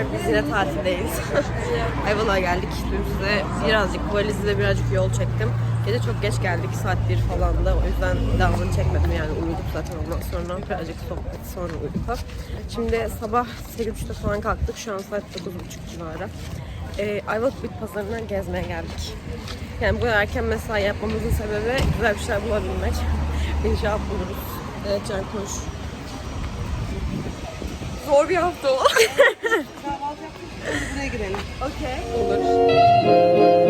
var. Biz yine tatildeyiz. Ayvalık'a geldik. Dün size birazcık valizle birazcık yol çektim. Gece çok geç geldik. Saat 1 falan da. O yüzden devamını çekmedim yani. Uyuduk zaten ondan sonra. Birazcık sohbet sonra uyuduk. Şimdi sabah 8.30'da falan kalktık. Şu an saat 9.30 civarı. Ee, Ayvalık Bit Pazarı'na gezmeye geldik. Yani bu erken mesai yapmamızın sebebi güzel bir şeyler bulabilmek. İnşallah buluruz. Evet Can koş. Zor bir hafta o. Buraya girelim. Okey. Olur.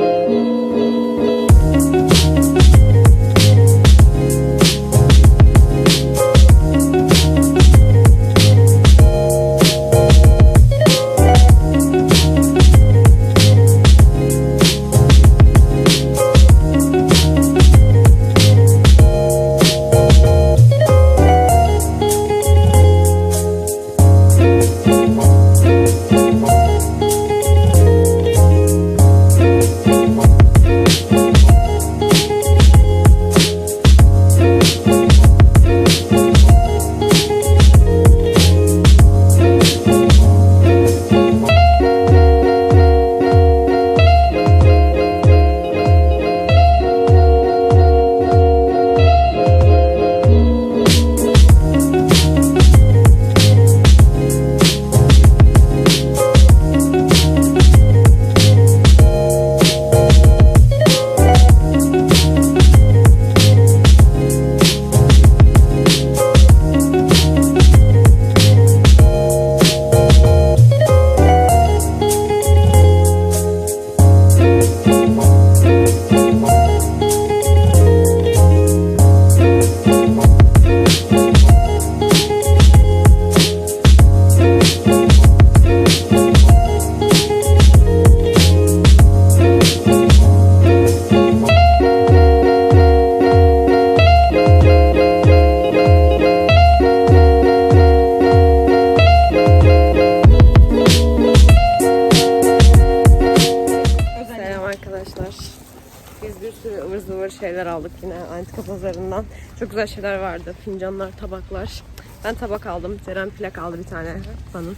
Çok güzel şeyler vardı. Fincanlar, tabaklar. Ben tabak aldım. Ceren plak aldı bir tane fanın.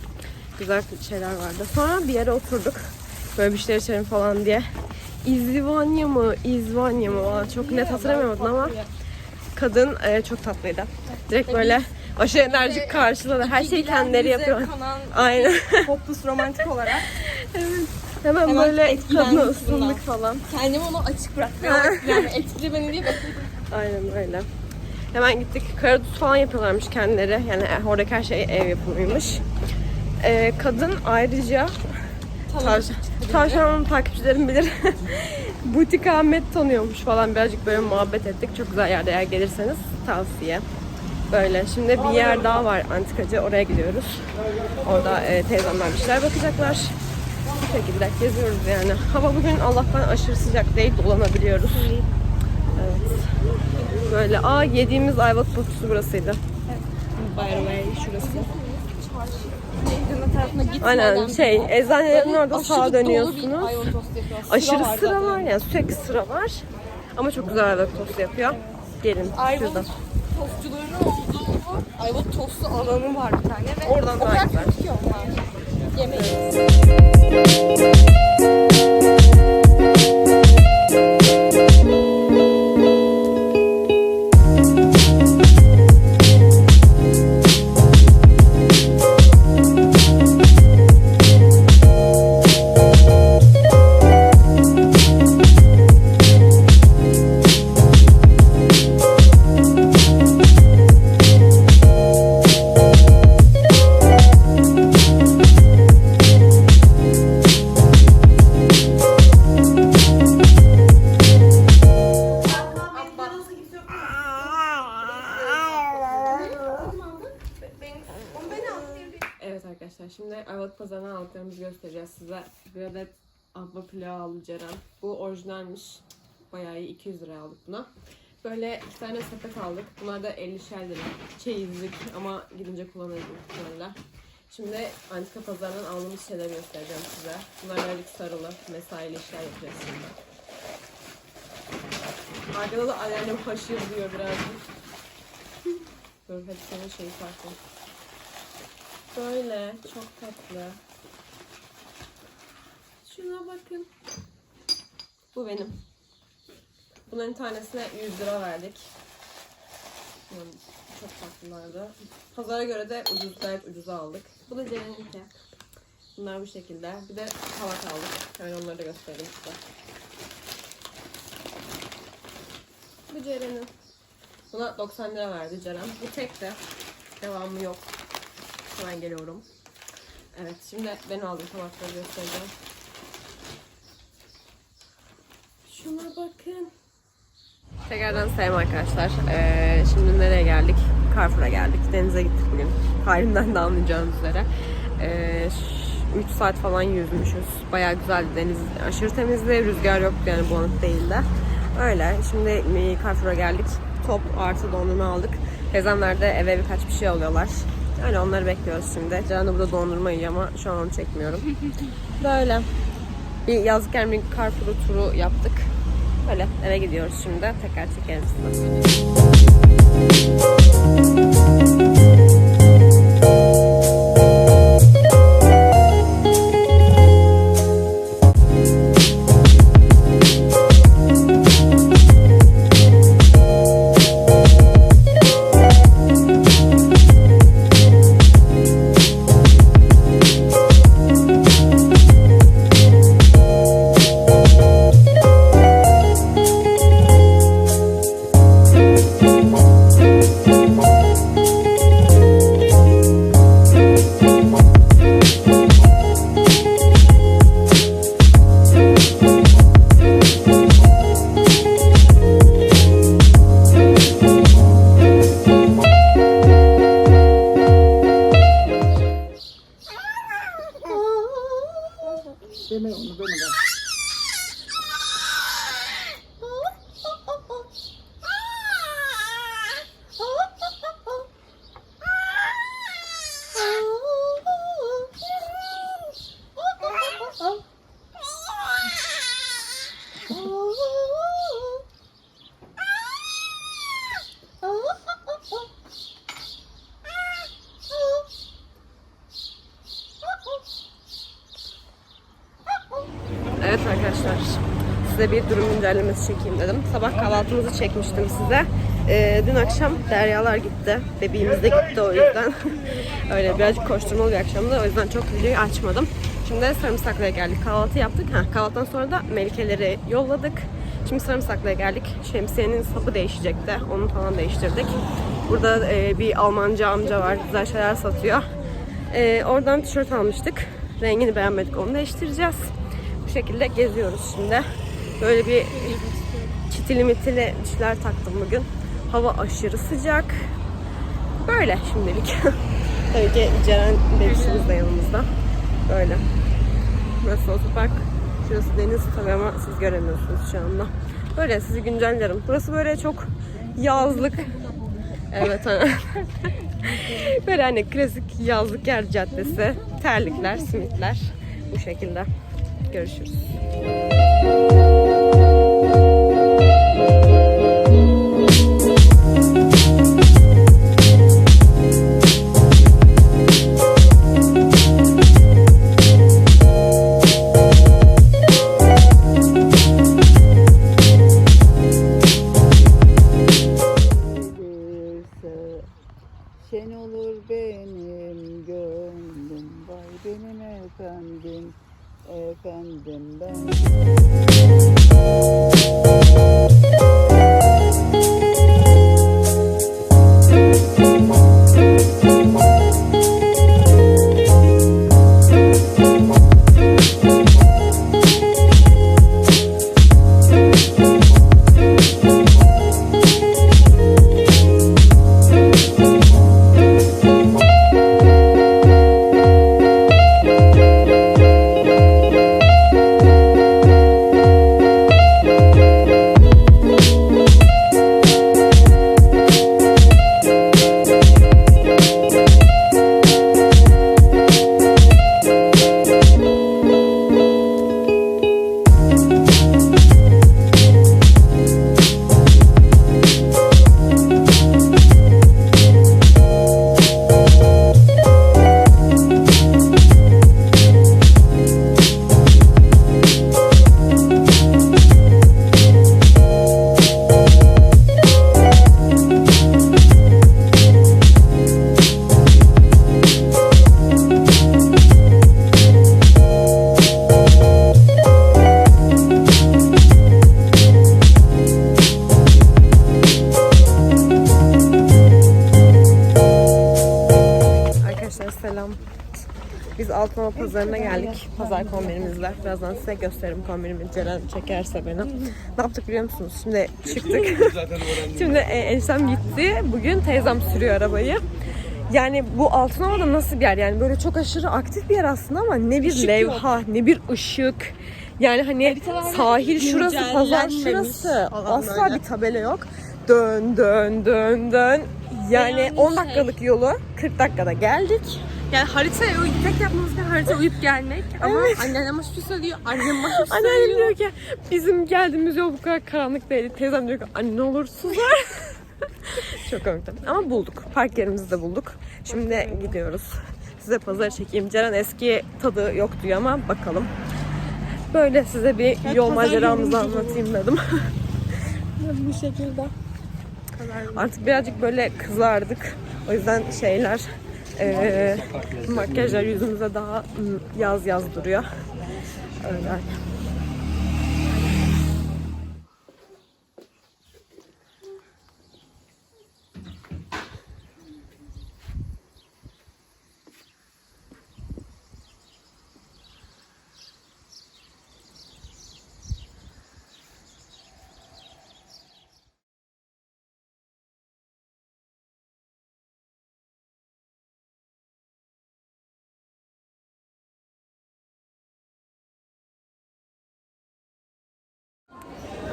Güzel şeyler vardı. Sonra bir yere oturduk. Böyle bir şeyler içelim falan diye. İzvanya mı, İzvanya mı? Valla çok net hatırlamıyordum ama kadın e, çok tatlıydı. Direkt böyle aşırı enerjik karşıladı. Her şeyi kendileri yapıyor. Aynen. Hopeless romantik olarak. Hemen, Hemen böyle kadına ısındık falan. Kendimi onu açık bırakmaya yani etkili beni diye bekledim. Aynen öyle. Hemen gittik. Karadut falan yapıyorlarmış kendileri. Yani oradaki her şey ev yapımıymış. Ee, kadın ayrıca Tavşan, Tavşan'ın takipçilerim bilir. Butik Ahmet tanıyormuş falan. Birazcık böyle muhabbet ettik. Çok güzel yerde eğer gelirseniz tavsiye. Böyle. Şimdi bir yer daha var antikacı. Oraya gidiyoruz. Orada e, teyzemler bir şeyler bakacaklar. Bu şekilde geziyoruz yani. Hava bugün Allah'tan aşırı sıcak değil. Dolanabiliyoruz. Evet. Böyle. Aa yediğimiz ayvalık burkusu burasıydı. By the way şurası. Aynen şey eczanelerin orada sağa dönüyorsunuz. Aşırı var sıra var yani sürekli sıra var. Ama çok güzel ayvalık tostu yapıyor. Gelin şurada. Ayvalık tostçuların olduğu Ayvalık tostu alanı var bir tane ve Oradan o daha güzel. kötü abla pilavı aldı Ceren. Bu orijinalmiş. Bayağı iyi 200 liraya aldık buna. Böyle iki tane sepet aldık. Bunlar da 50'şer lira. Çeyizlik ama gidince kullanırız muhtemelen. Şimdi antika pazarından aldığımız şeyleri göstereceğim size. Bunlar birazcık sarılı, mesaili işler yapacağız şimdi. Arkada da anneannem haşır diyor birazcık. Dur hepsinin şeyi farklı. Böyle çok tatlı. Şuna bakın. Bu benim. Bunların tanesine 100 lira verdik. Yani çok tatlılardı. Pazara göre de ucuz, gayet ucuza aldık. Bu da Ceren'inki. Bunlar bu şekilde. Bir de tabak aldık. Hemen onları da göstereyim size. Bu Ceren'in. Buna 90 lira verdi Ceren. Bu tek de. Devamı yok. Hemen geliyorum. Evet şimdi ben aldığım tabakları göstereceğim. Şuna bakın. Tekrardan selam arkadaşlar. Ee, şimdi nereye geldik? Carrefour'a geldik. Denize gittik bugün. Halimden de anlayacağınız üzere. Ee, 3 saat falan yüzmüşüz. Bayağı güzeldi deniz. Aşırı temizdi. Rüzgar yoktu yani bulanık değildi. Öyle. Şimdi e, Carrefour'a geldik. Top artı dondurma aldık. Teyzemler de eve birkaç bir şey alıyorlar. Öyle onları bekliyoruz şimdi. De burada dondurma yiyor ama şu an onu çekmiyorum. Böyle. Bir yazlık bir Carrefour turu yaptık. Böyle eve gidiyoruz şimdi. Tekrar çekeriz size. Evet arkadaşlar. Size bir durum güncellemesi çekeyim dedim. Sabah kahvaltımızı çekmiştim size. Ee, dün akşam Deryalar gitti. Bebeğimiz de gitti o yüzden. Öyle birazcık koşturmalı bir akşamdı. O yüzden çok videoyu açmadım. Şimdi Sarımsaklı'ya geldik. Kahvaltı yaptık. Ha, kahvaltıdan sonra da Melikeleri yolladık. Şimdi Sarımsaklı'ya geldik. Şemsiyenin sapı değişecekti. Onu falan değiştirdik. Burada e, bir Almanca amca var. Güzel şeyler satıyor. E, oradan tişört almıştık. Rengini beğenmedik. Onu değiştireceğiz. Şekilde geziyoruz şimdi. Böyle bir çitili mitili şeyler taktım bugün. Hava aşırı sıcak. Böyle şimdilik. Tabii ki Ceren bebişimiz de yanımızda. Böyle. Burası otopark. Şurası deniz tabii ama siz göremiyorsunuz şu anda. Böyle sizi güncellerim. Burası böyle çok yazlık. Evet. böyle hani klasik yazlık yer caddesi. Terlikler, simitler. Bu şekilde. Görüşürüz. Şen olur benim gönlüm Vay benim efendim Efendim ben Altınova pazarına geldik. Pazar kombinimizle. Birazdan size gösteririm kombinimi. Ceren çekerse beni. Ne yaptık biliyor musunuz? Şimdi çıktık. Şimdi e, eniştem gitti. Bugün teyzem sürüyor arabayı. Yani bu Altınova'da nasıl bir yer? Yani böyle çok aşırı aktif bir yer aslında ama ne bir levha, ne bir ışık. Yani hani sahil şurası, pazar şurası. Asla bir tabela yok. Dön dön dön dön. Yani Yani 10 şey- dakikalık yolu 40 dakikada geldik. Yani haritaya uyup tek yapmamız gereken harita uyup gelmek. Ama annem başka bir şey söylüyor, annem başka bir şey söylüyor. diyor ki bizim geldiğimiz yol bu kadar karanlık değil. Teyzem diyor ki anne ne olur sus ver." Çok komikti. Ama bulduk. Park yerimizi de bulduk. Şimdi gidiyoruz. Size pazarı çekeyim. Ceren eski tadı yok diyor ama bakalım. Böyle size bir yol pazar maceramızı anlatayım dedim. Bu şekilde. Artık birazcık böyle kızardık. O yüzden şeyler eee makyajlar yüzümüze daha ım, yaz yaz duruyor. Öyle.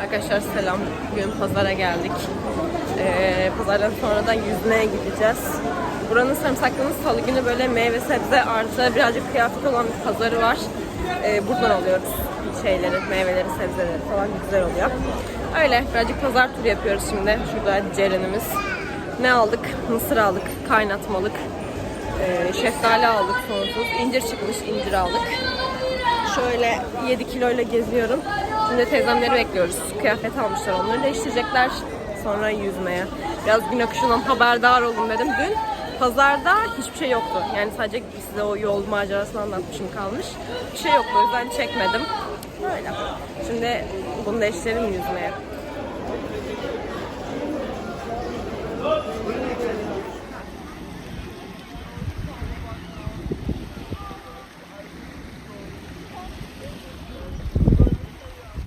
Arkadaşlar selam. Bugün pazara geldik. Ee, pazardan sonra da yüzmeye gideceğiz. Buranın sarımsaklının salı günü böyle meyve sebze artı birazcık kıyafet olan bir pazarı var. Ee, buradan alıyoruz şeyleri, meyveleri, sebzeleri falan güzel oluyor. Öyle birazcık pazar turu yapıyoruz şimdi. Şurada Ceren'imiz. Ne aldık? Mısır aldık, kaynatmalık. Ee, şeftali aldık sonsuz. İncir çıkmış, incir aldık. Şöyle 7 kiloyla geziyorum. Şimdi teyzemleri bekliyoruz. Kıyafet almışlar onları değiştirecekler. Sonra yüzmeye. Biraz gün akışından haberdar oldum dedim. Dün pazarda hiçbir şey yoktu. Yani sadece size o yol macerasını anlatmışım kalmış. Bir şey yoktu o yüzden çekmedim. Böyle. Şimdi bunu değiştirelim yüzmeye.